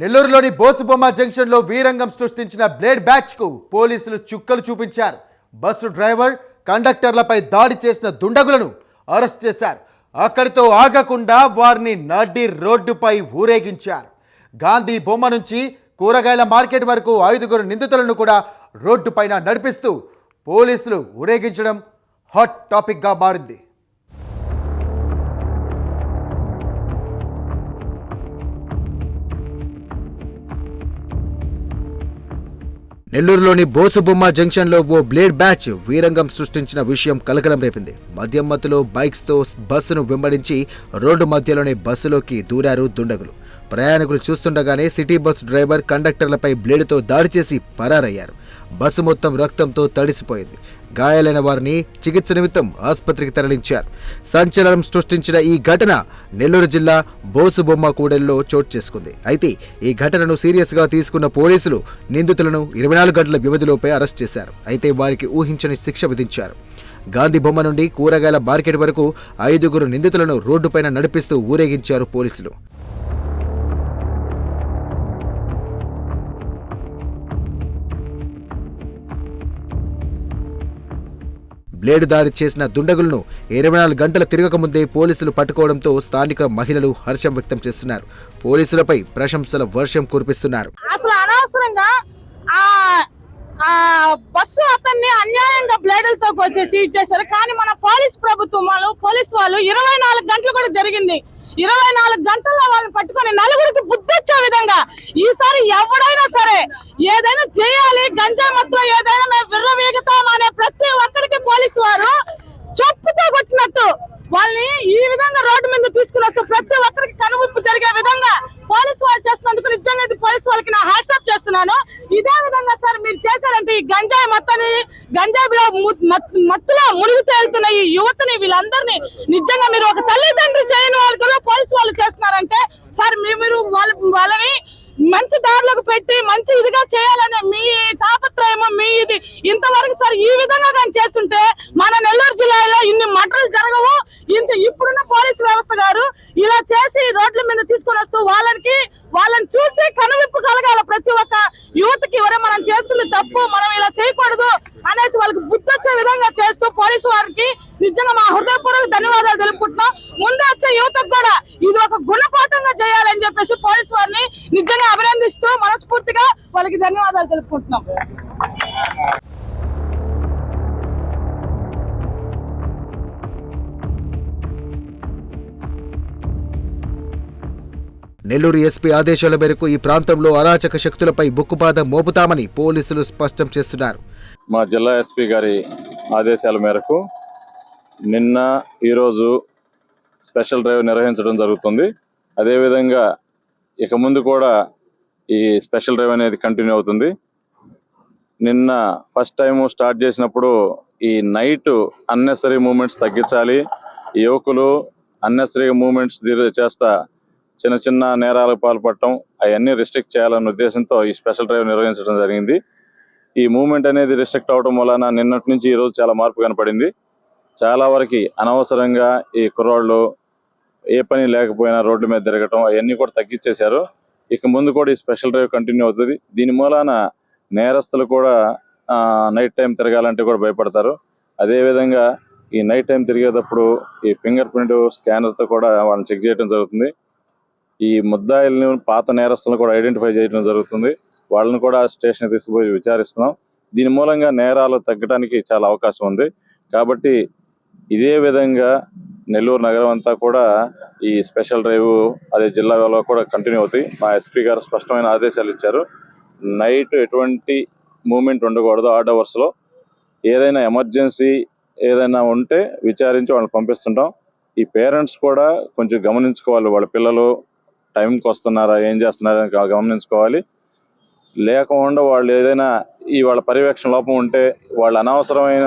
నెల్లూరులోని బోసుబొమ్మ జంక్షన్లో వీరంగం సృష్టించిన బ్లేడ్ బ్యాచ్కు పోలీసులు చుక్కలు చూపించారు. బస్సు డ్రైవర్ కండక్టర్లపై దాడి చేసిన దుండగులను అరెస్ట్ చేశారు. అక్కడితో ఆగకుండా వారిని నడ్డి రోడ్డుపై ఊరేగించారు. గాంధీ బొమ్మ నుంచి కూరగాయల మార్కెట్ వరకు ఐదుగురు నిందితులను కూడా రోడ్డుపైన నడిపిస్తూ పోలీసులు ఊరేగించడం హాట్ టాపిక్గా మారింది. నెల్లూరులోని బోసుబొమ్మ జంక్షన్లో ఓ బ్లేడ్ బ్యాచ్ వీరంగం సృష్టించిన విషయం కలకలం రేపింది. మద్యం మత్తులో బైక్స్తో బస్సును వెంబడించి రోడ్డు మధ్యలోనే బస్సులోకి దూరారు దుండగులు. ప్రయాణికులు చూస్తుండగానే సిటీ బస్ డ్రైవర్ కండక్టర్లపై బ్లేడుతో దాడి చేసి పరారయ్యారు. బస్సు మొత్తం రక్తంతో తడిసిపోయింది. గాయాలైన వారిని చికిత్స నిమిత్తం ఆసుపత్రికి తరలించారు. సంచలనం సృష్టించిన ఈ ఘటన నెల్లూరు జిల్లా బోసుబొమ్మ కూడలిలో చోటు చేసుకుంది. అయితే ఈ ఘటనను సీరియస్గా తీసుకున్న పోలీసులు నిందితులను ఇరవై నాలుగు గంటల వ్యవధిలోపే అరెస్ట్ చేశారు. అయితే వారికి ఊహించని శిక్ష విధించారు. గాంధీ బొమ్మ నుండి కూరగాయల మార్కెట్ వరకు ఐదుగురు నిందితులను రోడ్డుపైన నడిపిస్తూ ఊరేగించారు పోలీసులు. బ్లేడు దాడి చేసిన దుండగులను ఇరవై నాలుగు గంటల తిరగకముందే పోలీసులు పట్టుకోవడంతో స్థానిక మహిళలు హర్షం వ్యక్తం చేస్తున్నారు. పోలీసులపై ప్రశంసల వర్షం కురిపిస్తున్నారు. అసలు అనవసరంగా బస్సు అతన్ని అన్యాయంగా బ్లేడులతో కోసేసి ఇచ్చేసారు కానీ మన పోలీస్ ప్రభుత్వం వాళ్ళు పోలీస్ వాళ్ళు ఇరవై నాలుగు గంటలు కూడా జరిగింది. ఇరవై నాలుగు గంటల్లో వాళ్ళని పట్టుకొని నలుగురికి బుద్ధొచ్చే విధంగా ఈసారి ఎవడైనా సరే ఏదైనా చేయాలి గంజా మత్తులో ఏదైనా మేము విర్రవీగుతాం అనే ప్రతి ఒక్క పోలీసు వారు చెప్పుతో కొట్టినట్టు వాళ్ళని ఈ విధంగా రోడ్డు మీద తీసుకుని వస్తూ ప్రతి ఒక్కరికి కనువిప్పు జరిగే విధంగా పోలీసు వాళ్ళు చేస్తున్నందుకు నిజంగా ఇది పోలీసు వాళ్ళకి నా చేస్తున్నాను. ఇదే విధంగా సార్ మీరు చేశారంటే ఈ గంజాయి మత్తని గంజాయిలో మత్- మత్తులో మునిగి తేలుతున్న ఈ యువతని వీళ్ళందరినీ నిజంగా మీరు ఒక తల్లిదండ్రి చేయని వాళ్ళు పోలీసు వాళ్ళు చేస్తున్నారంటే సార్ మీరు వాళ్ళ వాళ్ళని మంచి దారిలోకి పెట్టి మంచి ఇదిగా చేయాలనే మీ తాపత్రయము మీ ఇది. ఇంతవరకు సార్ ఈ విధంగా కానీ చేస్తుంటే మన నెల్లూరు జిల్లాలో ఇన్ని మటలు జరగవు. ఇంత ఇప్పుడున్న పోలీసు వ్యవస్థ గారు ఇలా చేసి రోడ్ల మీద తీసుకొని వస్తూ వాళ్ళకి వాళ్ళని చూసి కనువిప్పు కలగాల ప్రతి ఒక్క యూత్కి ఎవరే మనం చేస్తుంది తప్పు మనం ఇలా చేయకూడదు అనేసి వాళ్ళకి బుద్ధి వచ్చే విధంగా చేస్తూ పోలీసు వారికి నిజంగా మా హృదయపూర్వక ధన్యవాదాలు తెలుపుకుంటున్నాం. ముందు వచ్చే యువతకు కూడా ఇది ఒక గుణపాఠంగా చేయాలని చెప్పేసి పోలీసు వారిని నిజంగా అభినందిస్తూ మనస్ఫూర్తిగా వాళ్ళకి ధన్యవాదాలు తెలుపుకుంటున్నాం. నెల్లూరు ఎస్పీ ఆదేశాల మేరకు ఈ ప్రాంతంలో అరాచక శక్తులపై బుక్కుపాదం మోపుతామని పోలీసులు స్పష్టం చేస్తున్నారు. మా జిల్లా ఎస్పీ గారి ఆదేశాల మేరకు నిన్న ఈరోజు స్పెషల్ డ్రైవ్ నిర్వహించడం జరుగుతుంది. అదేవిధంగా ఇక ముందు కూడా ఈ స్పెషల్ డ్రైవ్ అనేది కంటిన్యూ అవుతుంది. నిన్న ఫస్ట్ టైం స్టార్ట్ చేసినప్పుడు ఈ నైట్ అన్నెసరీ మూమెంట్స్ తగ్గించాలి. యువకులు అన్నెసరీ మూమెంట్స్ చేస్తా చిన్న చిన్న నేరాలకు పాల్పడటం అవన్నీ రిస్ట్రిక్ట్ చేయాలన్న ఉద్దేశంతో ఈ స్పెషల్ డ్రైవ్ నిర్వహించడం జరిగింది. ఈ మూమెంట్ అనేది రిస్ట్రిక్ట్ అవడం వలన నిన్నటి నుంచి ఈ రోజు చాలా మార్పు కనపడింది. చాలా వరకు అనవసరంగా ఈ కుర్రాళ్ళు ఏ పని లేకపోయినా రోడ్డు మీద తిరగటం అవన్నీ కూడా తగ్గించేశారు. ఇక ముందు కూడా ఈ స్పెషల్ డ్రైవ్ కంటిన్యూ అవుతుంది. దీని మూలాన నేరస్తులు కూడా నైట్ టైం తిరగాలంటే కూడా భయపడతారు. అదేవిధంగా ఈ నైట్ టైం తిరిగేటప్పుడు ఈ ఫింగర్ ప్రింట్ స్కానర్తో కూడా వాళ్ళని చెక్ చేయడం జరుగుతుంది. ఈ ముద్దాయిల్ని పాత నేరస్తులను కూడా ఐడెంటిఫై చేయడం జరుగుతుంది. వాళ్ళని కూడా స్టేషన్ తీసుకుపోయి విచారిస్తున్నాం. దీని మూలంగా నేరాలు తగ్గడానికి చాలా అవకాశం ఉంది. కాబట్టి ఇదే విధంగా నెల్లూరు నగరం అంతా కూడా ఈ స్పెషల్ డ్రైవ్ అదే జిల్లాలో కూడా కంటిన్యూ అవుతాయి. మా ఎస్పీ గారు స్పష్టమైన ఆదేశాలు ఇచ్చారు. నైట్ ఎటువంటి మూమెంట్ ఉండకూడదు ఆర్డ్ అవర్స్లో. ఏదైనా ఎమర్జెన్సీ ఏదైనా ఉంటే విచారించి వాళ్ళని పంపిస్తుంటాం. ఈ పేరెంట్స్ కూడా కొంచెం గమనించుకోవాలి. వాళ్ళ పిల్లలు టైంకి వస్తున్నారా ఏం చేస్తున్నారా అని గమనించుకోవాలి. లేకుండా వాళ్ళు ఏదైనా ఈ వాళ్ళ పర్యవేక్షణ లోపం ఉంటే వాళ్ళ అనవసరమైన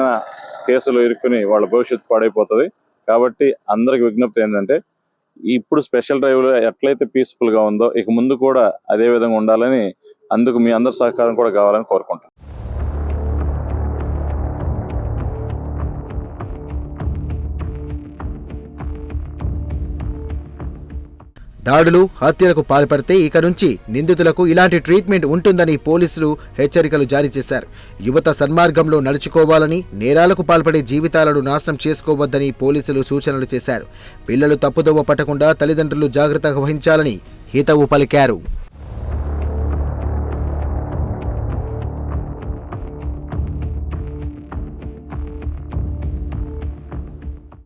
కేసులు ఇరుక్కుని వాళ్ళ భవిష్యత్తు పాడైపోతుంది. కాబట్టి అందరికి విజ్ఞప్తి ఏంటంటే ఇప్పుడు స్పెషల్ డ్రైవ్ ఎట్లయితే పీస్ఫుల్గా ఉందో ఇక ముందు కూడా అదే విధంగా ఉండాలని అందుకు మీ అందరి సహకారం కూడా కావాలని కోరుకుంటాం దాడులు హత్యలకు పాల్పడితే ఇక నుంచి నిందితులకు ఇలాంటి ట్రీట్మెంట్ ఉంటుందని పోలీసులు హెచ్చరికలు జారీ చేశారు. యువత సన్మార్గంలో నడుచుకోవాలని నేరాలకు పాల్పడే జీవితాలను నాశనం చేసుకోవద్దని పోలీసులు సూచనలు చేశారు. పిల్లలు తప్పుదోవ పట్టకుండా తల్లిదండ్రులు జాగ్రత్త వహించాలని హితవు పలికారు.